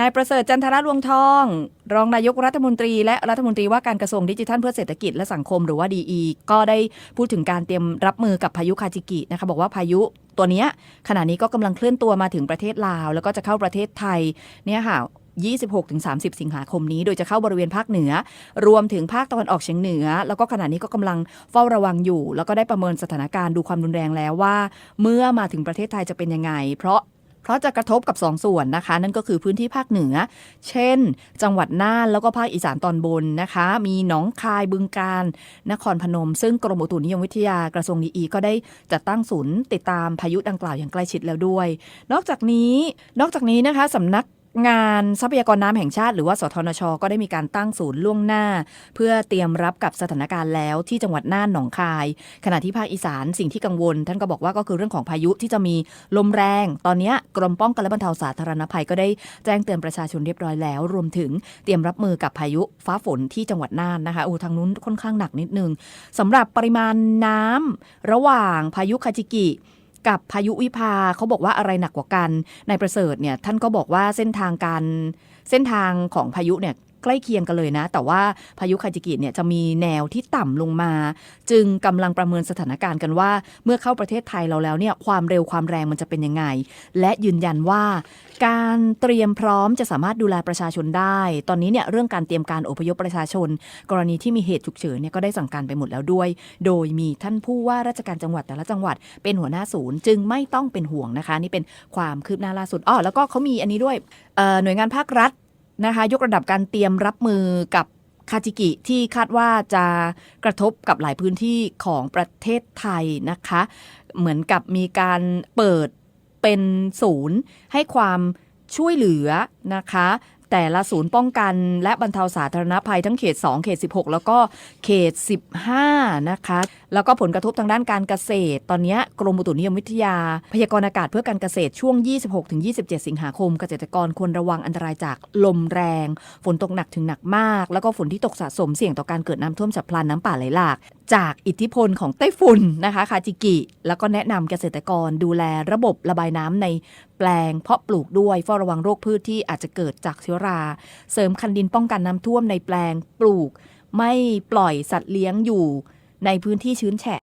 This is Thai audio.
นายประเสริฐจันทรลวงทอง รองนายกรัฐมนตรี และรัฐมนตรีว่าการกระทรวงดิจิทัลเพื่อเศรษฐกิจและสังคมหรือว่าดีก็ได้พูดถึงการเตรียมรับมือกับพายุคาจิกินะคะบอกว่าพายุตัวเนี้ยขณะนี้ก็กำลังเคลื่อนตัวมาถึงประเทศลาว แล้วก็จะเข้าประเทศไทยเนี่ยค่ะ26-30 สิงหาคมนี้ โดยจะเข้าบริเวณภาคเหนือ รวมถึงภาคตะวันออกเฉียงเหนือ แล้วก็ขณะนี้ก็กำลังเฝ้าระวังอยู่ แล้วก็ได้ประเมินสถานการณ์ดูความรุนแรงแล้วว่า เมื่อมาถึงประเทศไทยจะเป็นยังไง เพราะ เพราะจะกระทบกับ 2 ส่วนนะคะ นั่นก็คือพื้นที่ภาคเหนือ เช่น จังหวัดน่านแล้วก็ภาคอีสานตอนบนนะคะ มีหนองคายบึงการ นครพนม ซึ่งกรมอุตุนิยมวิทยากระทรวงดีก็ได้จัดตั้งศูนย์ติดตามพายุดังกล่าวอย่างใกล้ชิดแล้วด้วย นอกจากนี้ นอกจากนี้นะคะสำนัก งานทรัพยากรน้ำแห่งชาติ หรือว่าสทนช ก็ได้มีการตั้งศูนย์ล่วงหน้า เพื่อเตรียมรับกับสถานการณ์แล้วที่จังหวัดน่านหนองคาย ขณะที่ภาคอีสานสิ่งที่กังวล ท่านก็บอกว่าก็คือเรื่องของพายุที่จะมีลมแรง ตอนนี้กรมป้องกันและบรรเทาสาธารณภัยก็ได้แจ้งเตือนประชาชนเรียบร้อยแล้ว รวมถึงเตรียมรับมือกับพายุฟ้าฝนที่จังหวัดน่านนะคะโอ้ทางนู้นค่อนข้างหนักนิดนึงสำหรับปริมาณน้ำระหว่างพายุคาจิกิ กับพายุวิภาเขาบอกว่าอะไรหนักกว่ากันนายประเสริฐเนี่ยท่านก็บอกว่าเส้นทางการเส้นทางของพายุเนี่ย ใกล้เคียงกันเลยนะ แต่ว่าพายุคาจิกิเนี่ยจะมีแนวที่ต่ำลงมา จึงกำลังประเมินสถานการณ์กันว่า เมื่อเข้าประเทศไทยเราแล้วเนี่ยความเร็วความแรงมันจะเป็นยังไง และยืนยันว่า การเตรียมพร้อมจะสามารถดูแลประชาชนได้ ตอนนี้เนี่ยเรื่องการเตรียมการอพยพประชาชน กรณีที่มีเหตุฉุกเฉินเนี่ยก็ได้สั่งการไปหมดแล้วด้วย โดยมีท่านผู้ว่าราชการจังหวัดแต่ละจังหวัด เป็นหัวหน้าศูนย์จึงไม่ต้องเป็นห่วงนะคะ นี่เป็นความคืบหน้าล่าสุดอ้อแล้วก็เขามีอันนี้ด้วยหน่วยงานภาครัฐ นะคะ ยกระดับการเตรียมรับมือกับคาจิกิที่คาดว่าจะกระทบกับหลายพื้นที่ของประเทศไทยนะคะ เหมือนกับมีการเปิดเป็นศูนย์ให้ความช่วยเหลือนะคะ แต่ละศูนย์ป้องกัน และบรรเทาสาธารณภัยทั้งเขต 2 เขต 16 แล้วก็เขต 15 นะคะ แล้วก็ผลกระทบทางด้านการเกษตร ตอนนี้กรมอุตุนิยมวิทยา พยากรณ์อากาศเพื่อการเกษตรช่วง 26-27 สิงหาคม เกษตรกรควรระวังอันตรายจากลมแรง ฝนตกหนักถึงหนักมาก แล้วก็ฝนที่ตกสะสมเสี่ยงต่อการเกิดน้ำท่วมฉับพลันน้ำป่าไหลหลาก จากอิทธิพลของไต้ฝุ่นนะคะคาจิกิ แล้วก็แนะนำเกษตรกรดูแลระบบระบายน้ำในแปลงเพาะปลูกด้วยเฝ้าระวังโรคพืชที่อาจจะเกิดจากเชื้อรา เสริมคันดินป้องกันน้ำท่วมในแปลงปลูก ไม่ปล่อยสัตว์เลี้ยงอยู่ในพื้นที่ชื้นแฉะ